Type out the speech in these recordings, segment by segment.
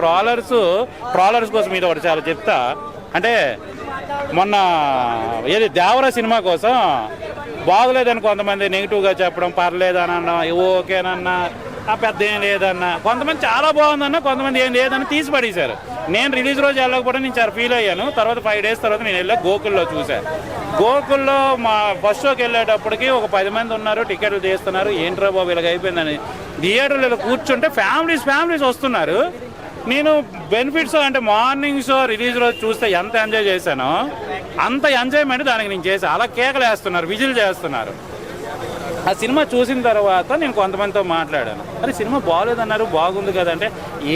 Trawlers trawlers కోసం మీద ఒకటి చాలా చెప్తా. అంటే మొన్న ఏది దేవర సినిమా కోసం బాగలేదని కొంతమంది నెగిటివ్గా చెప్పడం పర్లేదని అన్న ఓకేనన్నా ఆ పెద్ద ఏం లేదన్నా కొంతమంది చాలా బాగుందన్న కొంతమంది ఏం లేదని తీసి పడేశారు. నేను రిలీజ్ రోజు వెళ్ళకపోవడం నేను చాలా ఫీల్ అయ్యాను. తర్వాత ఫైవ్ డేస్ తర్వాత నేను వెళ్ళా గోకుల్లో చూశాను గోకుల్లో మా ఫస్ట్ షోకి వెళ్ళేటప్పటికి ఒక పది మంది ఉన్నారు టికెట్లు తీస్తున్నారు. ఏంట్రా బాబు ఇలాగ అయిపోయిందని. థియేటర్లో ఇలా కూర్చుంటే ఫ్యామిలీస్ ఫ్యామిలీస్ వస్తున్నారు. నేను బెనిఫిట్స్ అంటే మార్నింగ్ షో రిలీజ్ రోజు చూస్తే ఎంత ఎంజాయ్ చేశానో అంత ఎంజాయ్మెంట్ దానికి నేను చేశాను అలా కేకలు వేస్తున్నారు విజిల్ చేస్తున్నారు. ఆ సినిమా చూసిన తర్వాత నేను కొంతమందితో మాట్లాడాను. అరే సినిమా బాగోలేదన్నారు బాగుంది కదంటే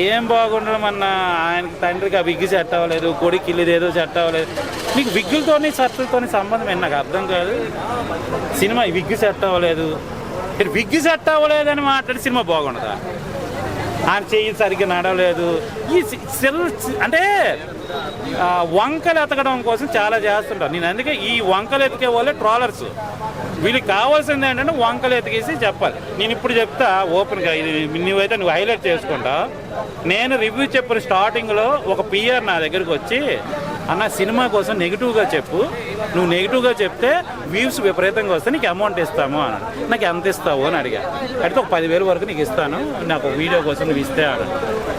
ఏం బాగుండడం అన్న? ఆయనకి తండ్రికి ఆ విగ్గు సెట్ అవ్వలేదు కొడుకు ఇల్లు ఏదో సెట్ అవ్వలేదు. నీకు విగ్గులతోని షర్టులతోని సంబంధం ఏంటి? నాకు అర్థం కాదు. సినిమా ఈ విగ్గు సెట్ అవ్వలేదు. మీరు విగ్గు సెట్ అవ్వలేదని మాట్లాడి సినిమా బాగుండదా? ఆయన చెయ్యి సరిగ్గా నడవలేదు. ఈ సెల్ అంటే వంకలు ఎతకడం కోసం చాలా చేస్తుంటారు. నేను అందుకే ఈ వంకలు ఎతికే వాళ్ళే ట్రాలర్స్ వీళ్ళకి కావాల్సింది ఏంటంటే వంకలు ఎతికేసి చెప్పాలి. నేను ఇప్పుడు చెప్తా ఓపెన్గా ఇది నువ్వైతే నువ్వు హైలైట్ చేసుకుంటా. నేను రివ్యూ చెప్పిన స్టార్టింగ్లో ఒక పిఆర్ నా దగ్గరికి వచ్చి అన్న సినిమా కోసం నెగిటివ్గా చెప్పు. నువ్వు నెగిటివ్గా చెప్తే వ్యూస్ విపరీతంగా వస్తే నీకు అమౌంట్ ఇస్తాము అని నాకు ఎంత ఇస్తావు అని అడిగా. అడిగితే ఒక పదివేలు వరకు నీకు ఇస్తాను. నాకు వీడియో కోసం నువ్వు ఇస్తే అని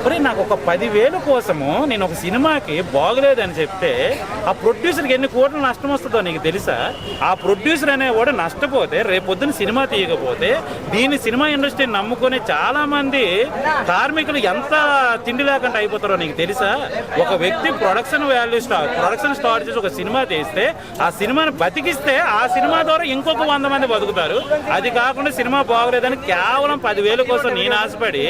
మరి నాకు ఒక పదివేలు కోసము నేను ఒక సినిమాకి బాగలేదని చెప్తే ఆ ప్రొడ్యూసర్కి ఎన్ని కోట్ల నష్టం వస్తుందో నీకు తెలుసా? ఆ ప్రొడ్యూసర్ అనేవాడు నష్టపోతే రేపొద్దున సినిమా తీయకపోతే దీని సినిమా ఇండస్ట్రీని నమ్ముకొని చాలామంది కార్మికులు ఎంత తిండి లేకుండా అయిపోతారో నీకు తెలుసా? ఒక వ్యక్తి ప్రొడక్షన్ వాల్యూ ప్రొడక్షన్ స్టార్ట్ చేసి ఒక సినిమా తీస్తే ఆ సినిమాని బతికిస్తే ఆ సినిమా ద్వారా ఇంకొక వంద మంది బతుకుతారు. అది కాకుండా సినిమా బాగలేదని కేవలం పదివేల కోసం నేను ఆశపడి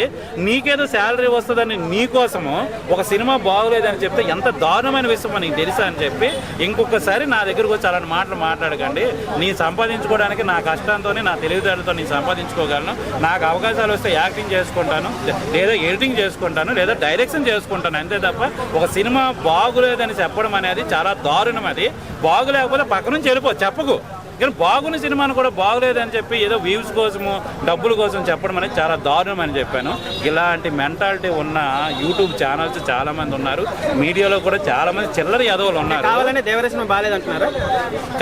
నీకేదో శాలరీ వస్తుందని నీకోసము ఒక సినిమా బాగలేదని చెప్తే ఎంత దారుణమైన విషయం నీకు తెలుసా అని చెప్పి ఇంకొకసారి నా దగ్గరకు వచ్చి అలాంటి మాటలు మాట్లాడకండి. నీ సంపాదించుకోవడానికి నా కష్టంతో నా తెలివితేటలతో నేను సంపాదించుకోగలను. నాకు అవకాశాలు వస్తే యాక్టింగ్ చేసుకుంటాను లేదా ఎడిటింగ్ చేసుకుంటాను లేదా డైరెక్షన్ చేసుకుంటాను. అంతే తప్ప ఒక సినిమా బాగులేదని చెప్పడం అనేది చాలా దారుణం అది. బాగులేకపోతే పక్క నుంచి వెళ్ళిపో చెప్పకు. కానీ బాగున్న సినిమాను కూడా బాగలేదని చెప్పి ఏదో వ్యూస్ కోసము డబ్బుల కోసం చెప్పడం అనేది చాలా దారుణం అని చెప్పాను. ఇలాంటి మెంటాలిటీ ఉన్న యూట్యూబ్ ఛానల్స్ చాలా మంది ఉన్నారు. మీడియాలో కూడా చాలా మంది చిల్లర యాదవులు ఉన్నారు. కావాలనే దేవర సినిమా బాగాలేదంటున్నారు?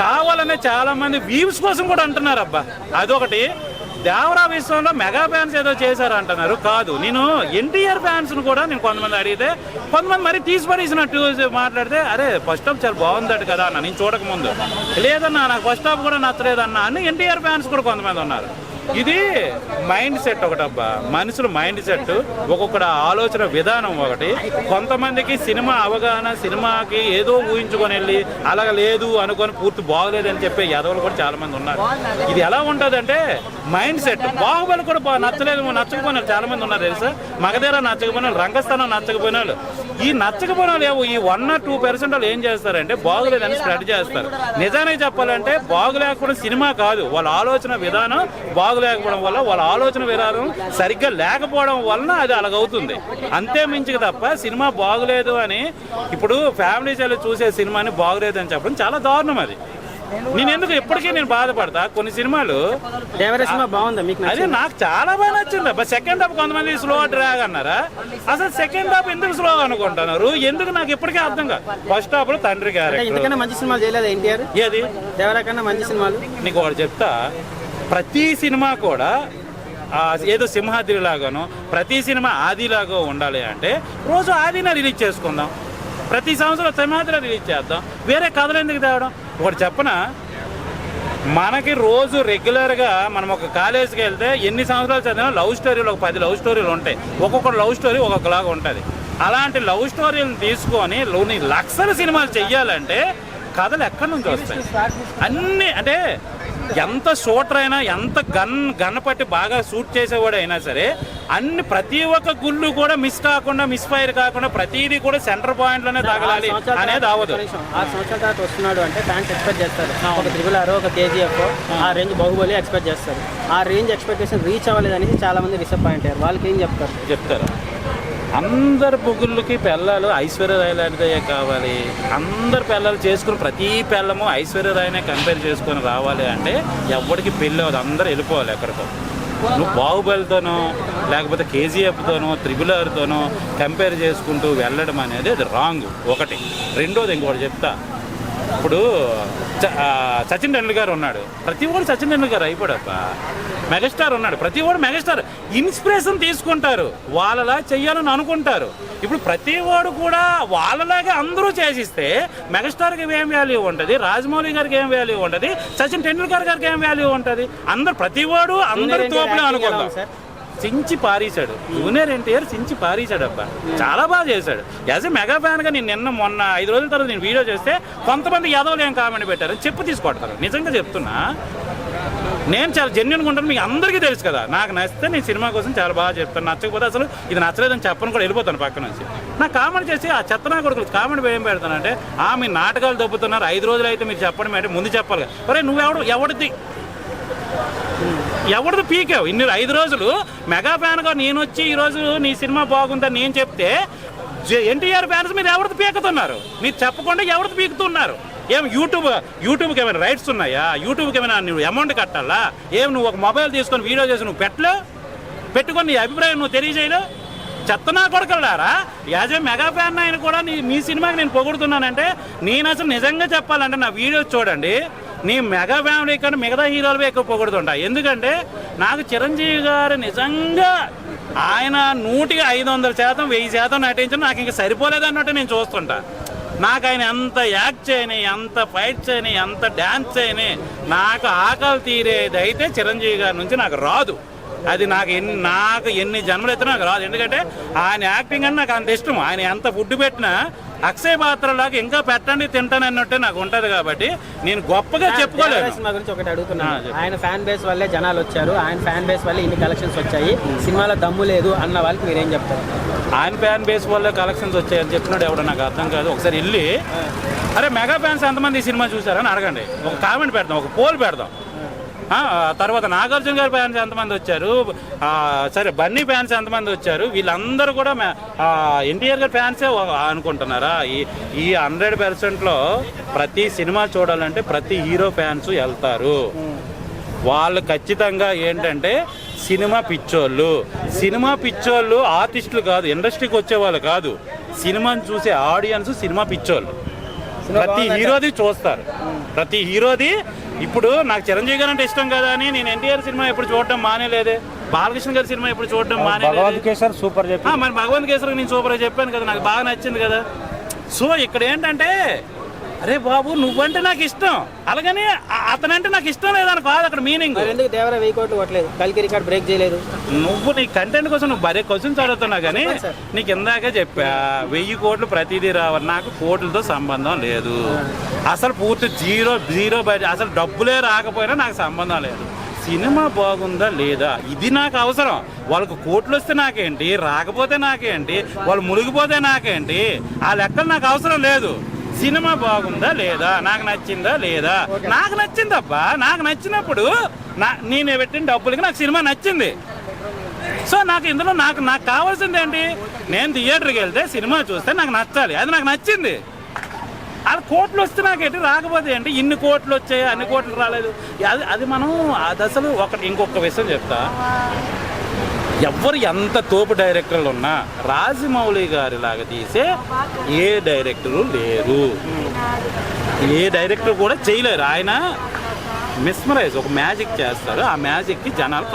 కావాలనే చాలా మంది వ్యూస్ కోసం కూడా అంటున్నారు అబ్బా. అదొకటి. దేవరా విషయంలో మెగా ఫ్యాన్స్ ఏదో చేశారు అంటున్నారు కాదు నేను ఎన్టీఆర్ ఫ్యాన్స్ కూడా నేను కొంతమంది అడిగితే కొంతమంది మరి తీసిపడేసినట్టు మాట్లాడితే అరే ఫస్ట్ హాఫ్ చాలా బాగుందట కదా అన్న నేను చూడకముందు. లేదన్నా నాకు ఫస్ట్ హాఫ్ కూడా నచ్చలేదన్నా అని ఎన్టీఆర్ ఫ్యాన్స్ కూడా కొంతమంది ఉన్నారు. ఇది మైండ్ సెట్ ఒకటబ్బా. మనుషుల మైండ్ సెట్ ఒక్కొక్కడ ఆలోచన విధానం ఒకటి. కొంతమందికి సినిమా అవగాహన సినిమాకి ఏదో ఊహించుకొని వెళ్ళి అలాగ లేదు అనుకొని పూర్తి బాగలేదని చెప్పే యాదవులు కూడా చాలా మంది ఉన్నారు. ఇది ఎలా ఉంటుందంటే మైండ్ సెట్. బాహుబలి కూడా నచ్చలేదు నచ్చకపోయినారు చాలా మంది ఉన్నారు తెలుసా? మగధీర నచ్చకపోయిన వాళ్ళు, రంగస్థానం నచ్చకపోయిన వాళ్ళు ఈ నచ్చకపోయినా లేవు ఈ వన్ ఆర్ టూ పర్సెంట్ వాళ్ళు ఏం చేస్తారంటే బాగులేదని స్ప్రెడ్ చేస్తారు. నిజానికి చెప్పాలంటే బాగులేకుండా సినిమా కాదు. వాళ్ళ ఆలోచన విధానం బాగు బాగులేకపోవడం వల్ల వాళ్ళ ఆలోచన విధానం సరిగ్గా లేకపోవడం వలన అది అలాగవుతుంది. అంతే మించి తప్ప సినిమా బాగులేదు అని ఇప్పుడు ఫ్యామిలీ సెల్ చూసే సినిమాని బాగులేదు అని చెప్పడం చాలా దారుణం అది. నేను ఎందుకు ఎప్పటికీ నేను బాధపడతా? కొన్ని సినిమాలు అదే నాకు చాలా బాగా నచ్చింది. అబ్బా సెకండ్ హాఫ్ కొంతమంది స్లో డ్రాగ్ అన్నారా? అసలు సెకండ్ హాఫ్ ఎందుకు స్లో అనుకుంటున్నారు? ఎందుకు నాకు ఎప్పటికీ అర్థం కాదు. ఫస్ట్ హాఫ్లో తండ్రి ఇంతకన్నా మంచి సినిమాలు చేయలేదు ఎన్టీఆర్? ఏది? దేవర కన్నా మంచి సినిమాలు? నీకు ఒకటి చెప్తా. ప్రతి సినిమా కూడా ఏదో సింహాద్రి లాగానో ప్రతి సినిమా ఆదిలాగా ఉండాలి అంటే రోజు ఆదిన రిలీజ్ చేసుకుందాం. ప్రతి సంవత్సరం సింహాద్రి రిలీజ్ చేద్దాం. వేరే కథలు ఎందుకు తేవడం? ఒకటి చెప్పనా? మనకి రోజు రెగ్యులర్గా మనం ఒక కాలేజీకి వెళ్తే ఎన్ని సంవత్సరాలు చదివినా లవ్ స్టోరీలు ఒక పది లవ్ స్టోరీలు ఉంటాయి. ఒక్కొక్క లవ్ స్టోరీ ఒక్కొక్కలాగా ఉంటుంది. అలాంటి లవ్ స్టోరీలను తీసుకొని లోని లక్షల సినిమాలు చెయ్యాలంటే కథలు ఎక్కడి నుంచి వస్తాయి? అన్నీ అంటే ఎంత షూటర్ అయినా ఎంత గన్ గన్ పట్టి బాగా షూట్ చేసేవాడు అయినా సరే అన్ని ప్రతి ఒక్క గుళ్ళు కూడా మిస్ కాకుండా మిస్ ఫైర్ కాకుండా ప్రతిదీ కూడా సెంటర్ పాయింట్లోనే తగలాలి అనేది అవ్వదు. ఆరు సంవత్సరాల తర్వాత వస్తున్నాడు అంటే ఫ్యాన్స్ ఎక్స్పెక్ట్ చేస్తారు. ఒక త్రిబుల్ ఆర్ ఒక కేజీఎఫ్ ఆ రేంజ్ బాహుబలి ఎక్స్పెక్ట్ చేస్తారు. ఆ రేంజ్ ఎక్స్పెక్టేషన్ రీచ్ అవ్వలేదు అనేసి చాలా మంది డిసప్పాయింట్ అయ్యారు. వాళ్ళకి ఏం చెప్తారు? చెప్తారు. అందరు బుగుళ్ళకి పిల్లలు ఐశ్వర్య రాయ్ లాంటిదే కావాలి. అందరు పిల్లలు చేసుకుని ప్రతి పిల్లము ఐశ్వర్య రాయనే కంపేర్ చేసుకొని రావాలి అంటే ఎవరికి పెళ్ళి అవ్వదు అందరూ వెళ్ళిపోవాలి ఎక్కడికో. నువ్వు బాహుబలితోనో లేకపోతే కేజీఎఫ్తోనో త్రిబుల్ ఆర్తోనో కంపేర్ చేసుకుంటూ వెళ్ళడం అనేది అది రాంగ్ ఒకటి. రెండోది ఇంకోటి చెప్తా. ఇప్పుడు సచిన్ టెండూల్కర్ ఉన్నాడు. ప్రతి వాడు సచిన్ టెండూల్కర్ అయిపోడప్ప. మెగాస్టార్ ఉన్నాడు. ప్రతి వాడు మెగాస్టార్. ఇన్స్పిరేషన్ తీసుకుంటారు. వాళ్ళలా చెయ్యాలని అనుకుంటారు. ఇప్పుడు ప్రతి వాడు కూడా వాళ్ళలాగా అందరూ చేసిస్తే మెగాస్టార్కి ఏం వాల్యూ ఉంటుంది? రాజమౌళి గారికి ఏం వాల్యూ ఉంటుంది? సచిన్ టెండూల్కర్ గారికి ఏం వాల్యూ ఉంటుంది? అందరు ప్రతి వాడు అందరు తోపులే అనుకుందాం. సార్? చించి పారేశాడు. జూనియర్ ఎన్టీఆర్ చించి పారేశాడు అబ్బా చాలా బాగా చేశాడు. యాజ్ ఎ మెగా ఫ్యాన్గా నేను నిన్న మొన్న ఐదు రోజుల తర్వాత నేను వీడియో చేస్తే కొంతమంది యాదవులు ఏం కామెంట్ పెట్టారు చెప్పు తీసుకొడతారు నిజంగా చెప్తున్నా నేను చాలా జెన్యున్గా ఉంటాను మీకు అందరికీ తెలుసు కదా. నాకు నచ్చితే నేను సినిమా కోసం చాలా బాగా చెప్తాను. నచ్చకపోతే అసలు ఇది నచ్చలేదని చెప్పను కూడా వెళ్ళిపోతాను పక్క నుంచి. నాకు కామెంట్ చేసి ఆ చెత్త కొడుకులు కామెంట్ ఏం పెడతానంటే ఆ మీ నాటకాలు దొబ్బుతున్నారు ఐదు రోజులు అయితే మీరు చెప్పడం అంటే ముందు చెప్పాలి కదా. నువ్వు ఎవడు ఎవడిది? ఎవరిది పీకావు? ఇన్ని ఐదు రోజులు మెగా ఫ్యాన్గా నేను వచ్చి ఈరోజు నీ సినిమా బాగుందని నేను చెప్తే ఎన్టీఆర్ ఫ్యాన్స్ మీరు ఎవరిది పీకుతున్నారు? మీరు చెప్పకుండా ఎవరిది పీకుతున్నారు? ఏం యూట్యూబ్ యూట్యూబ్కి ఏమైనా రైట్స్ ఉన్నాయా? యూట్యూబ్కి ఏమైనా నువ్వు అమౌంట్ కట్టాలా? ఏం నువ్వు ఒక మొబైల్ తీసుకొని వీడియో చేసి నువ్వు పెట్టలేవు? పెట్టుకొని నీ అభిప్రాయం నువ్వు తెలియజేయలేవు? చెత్తనా కొడకలారా? యాజ్ ఏ మెగా ఫ్యాన్ ఆయన కూడా నీ మీ సినిమాకి నేను పొగుడుతున్నానంటే నేను అసలు నిజంగా చెప్పాలంటే నా వీడియో చూడండి. నీ మెగా ఫ్యామిలీ కంటే మిగతా హీరోలు ఎక్కువ పొగుడుతుంటా. ఎందుకంటే నాకు చిరంజీవి గారు నిజంగా ఆయన నూటికి ఐదు వందల శాతం వెయ్యి శాతం నటించిన నాకు ఇంకా సరిపోలేదన్నట్టు నేను చూస్తుంటా. నాకు ఆయన ఎంత యాక్ట్ చేయని ఎంత ఫైట్ చేయని ఎంత డ్యాన్స్ చేయని నాకు ఆకలి తీరేది అయితే చిరంజీవి గారి నుంచి నాకు రాదు. అది నాకు ఎన్ని నాకు ఎన్ని జన్మలు ఎత్తినా నాకు రాదు. ఎందుకంటే ఆయన యాక్టింగ్ అని నాకు అంత ఇష్టం. ఆయన ఎంత ఫుడ్ పెట్టినా అక్షయ పాత్రలాగా ఇంకా పెట్టండి తింటాను అన్నట్టే నాకు ఉంటది కాబట్టి నేను గొప్పగా సినిమా గురించి ఒకటి అడుగుతున్నాను. ఆయన ఫ్యాన్ బేస్ వల్లే జనాలు వచ్చారు. ఆయన ఫ్యాన్ బేస్ వల్లే ఇన్ని కలెక్షన్స్ వచ్చాయి. సినిమాలో దమ్ము లేదు అన్న వాళ్ళకి మీరేం చెప్తారు? ఆయన ఫ్యాన్ బేస్ వల్ల కలెక్షన్స్ వచ్చాయని చెప్పినాడు ఎవడో నాకు అర్థం కాదు. ఒకసారి వెళ్ళి అరే మెగా ఫ్యాన్స్ ఎంతమంది ఈ సినిమా చూసారని అడగండి. ఒక కామెంట్ పెడదాం ఒక పోల్ పెడదాం. తర్వాత నాగార్జున గారి ఫ్యాన్స్ ఎంతమంది వచ్చారు? సరే బన్నీ ఫ్యాన్స్ ఎంతమంది వచ్చారు? వీళ్ళందరూ కూడా ఎన్టీఆర్ గారి ఫ్యాన్సే అనుకుంటున్నారా? ఈ ఈ హండ్రెడ్ పర్సెంట్లో ప్రతి సినిమా చూడాలంటే ప్రతి హీరో ఫ్యాన్స్ వెళ్తారు. వాళ్ళు ఖచ్చితంగా ఏంటంటే సినిమా పిచ్చోళ్ళు. సినిమా పిచ్చోళ్ళు ఆర్టిస్టులు కాదు ఇండస్ట్రీకి వచ్చే వాళ్ళు కాదు. సినిమాని చూసే ఆడియన్స్ సినిమా పిచ్చోళ్ళు. ప్రతి హీరోది చూస్తారు. ప్రతి హీరోది ఇప్పుడు నాకు చిరంజీవి గారు అంటే ఇష్టం కదా అని నేను ఎన్టీఆర్ సినిమా ఎప్పుడు చూడడం మానేలేదే. బాలకృష్ణ గారి సినిమా ఎప్పుడు చూడడం మానేలేదు. సూపర్ చెప్పి. మరి భగవంత్ కేసరి నేను సూపర్గా చెప్పాను కదా నాకు బాగా నచ్చింది కదా. సో ఇక్కడ ఏంటంటే అరే బాబు నువ్వంటే నాకు ఇష్టం. అలాగని ఆ- అతనంటే నాకు ఇష్టం లేదని కాదు అక్కడ మీనింగ్ ఎందుకు దేవరా వెయ్యి కోట్లు కొట్టలేదు? కలికి రికార్డ్ బ్రేక్ చేయలేదు. నువ్వు నీ కంటెంట్ కోసం నువ్వు భలే క్వశ్చన్స్ అడుగుతున్నావు కానీ. నీకు ఇందాకే చెప్పా వెయ్యి కోట్లు ప్రతిదీ రావాలి నాకు కోట్లతో సంబంధం లేదు. అసలు పూర్తి జీరో జీరో బడ్జెట్ అసలు డబ్బులే రాకపోయినా నాకు సంబంధం లేదు. సినిమా బాగుందా లేదా? ఇది నాకు అవసరం. వాళ్ళకు కోట్లు వస్తే నాకేంటి? రాకపోతే నాకేంటి? వాళ్ళు మునిగిపోతే నాకేంటి? ఆ లెక్కలు నాకు అవసరం లేదు. సినిమా బాగుందా లేదా? నాకు నచ్చిందా లేదా? నాకు నచ్చిందబ్బా. నాకు నచ్చినప్పుడు నా నేను పెట్టిన డబ్బులకి నాకు సినిమా నచ్చింది. సో నాకు ఇందులో నాకు నాకు కావాల్సింది ఏంటి నేను థియేటర్కి వెళ్తే సినిమా చూస్తే నాకు నచ్చాలి. అది నాకు నచ్చింది. అది కోట్లు వస్తే నాకేంటి రాకపోతే ఏంటి? ఇన్ని కోట్లు వచ్చాయి అన్ని కోట్లు రాలేదు. అది అది మనం అది అసలు ఒకటి ఇంకొక విషయం చెప్తా. ఎవరు ఎంత తోపు డైరెక్టర్లు ఉన్నా రాజమౌళి గారి లాగా తీసే ఏ డైరెక్టరు లేరు. ఏ డైరెక్టర్ కూడా చేయలేరు. ఆయన మిస్మరైజ్ ఒక మ్యాజిక్ చేస్తారు. ఆ మ్యాజిక్కి జనాలు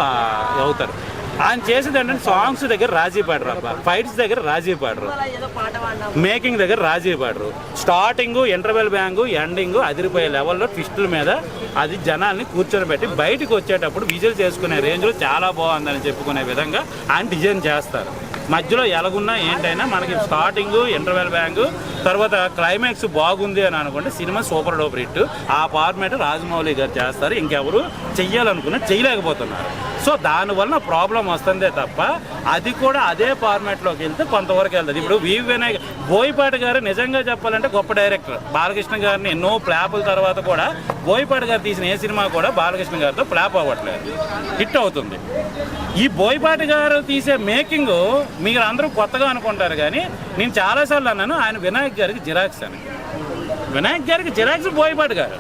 అవుతారు. ఆయన చేసేది ఏంటంటే సాంగ్స్ దగ్గర రాజీ పడరు అబ్బా. ఫైట్స్ దగ్గర రాజీ పడరు. మేకింగ్ దగ్గర రాజీ పడరు. స్టార్టింగ్ ఇంటర్వెల్ బ్యాంగు ఎండింగ్ అదిరిపోయే లెవెల్లో ట్విస్టుల మీద అది జనాల్ని కూర్చొని పెట్టి బయటకు వచ్చేటప్పుడు విజువల్ చేసుకునే రేంజ్లో చాలా బాగుందని చెప్పుకునే విధంగా ఆయన డిజైన్ చేస్తారు. మధ్యలో ఎలాగున్నా ఏంటైనా మనకి స్టార్టింగ్ ఇంటర్వెల్ బ్యాంక్ తర్వాత క్లైమాక్స్ బాగుంది అని అనుకుంటే సినిమా సూపర్ డూపర్ హిట్. ఆ ఫార్మేట్ రాజమౌళి గారు చేస్తారు ఇంకెవరు చెయ్యాలనుకున్నా చేయలేకపోతున్నారు సో దానివల్ల ప్రాబ్లం వస్తుందే తప్ప అది కూడా అదే ఫార్మాట్లోకి వెళ్తే కొంతవరకు వెళ్తుంది. ఇప్పుడు వి వినాయక్ బోయపాటి గారు నిజంగా చెప్పాలంటే గొప్ప డైరెక్టర్ బాలకృష్ణ గారిని ఎన్నో ప్లాపుల తర్వాత కూడా బోయపాటి గారు తీసిన ఏ సినిమా కూడా బాలకృష్ణ గారితో ఫ్లాప్ అవ్వట్లేదు. హిట్ అవుతుంది. ఈ బోయపాటి గారు తీసే మేకింగ్ మీరు అందరూ కొత్తగా అనుకుంటారు కానీ నేను చాలాసార్లు అన్నాను ఆయన వినాయక్ గారికి జిరాక్స్ అని. వినాయక్ గారికి జిరాక్స్ బోయపాటి గారు.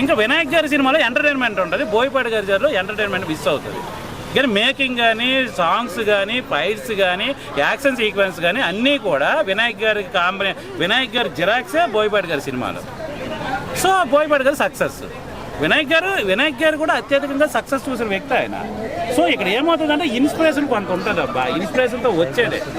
ఇంకా వినాయక్ గారి సినిమాలో ఎంటర్టైన్మెంట్ ఉంటుంది బోయపాటి గారి గారిలో ఎంటర్టైన్మెంట్ మిస్ అవుతుంది. కానీ మేకింగ్ కానీ సాంగ్స్ కానీ ఫైట్స్ కానీ యాక్షన్ సీక్వెన్స్ కానీ అన్నీ కూడా వినాయక్ గారి కాంబినే వినాయక్ గారి జిరాక్సే బోయపాటి గారి సినిమాలో. సో బోయపాటి గారు సక్సెస్ వినాయక్ గారు వినాయక్ గారు కూడా అత్యధికంగా సక్సెస్ చూసిన వ్యక్తి ఆయన. సో ఇక్కడ ఏమవుతుందంటే ఇన్స్పిరేషన్ కొంత ఉంటుంది అబ్బా ఇన్స్పిరేషన్తో వచ్చేదే.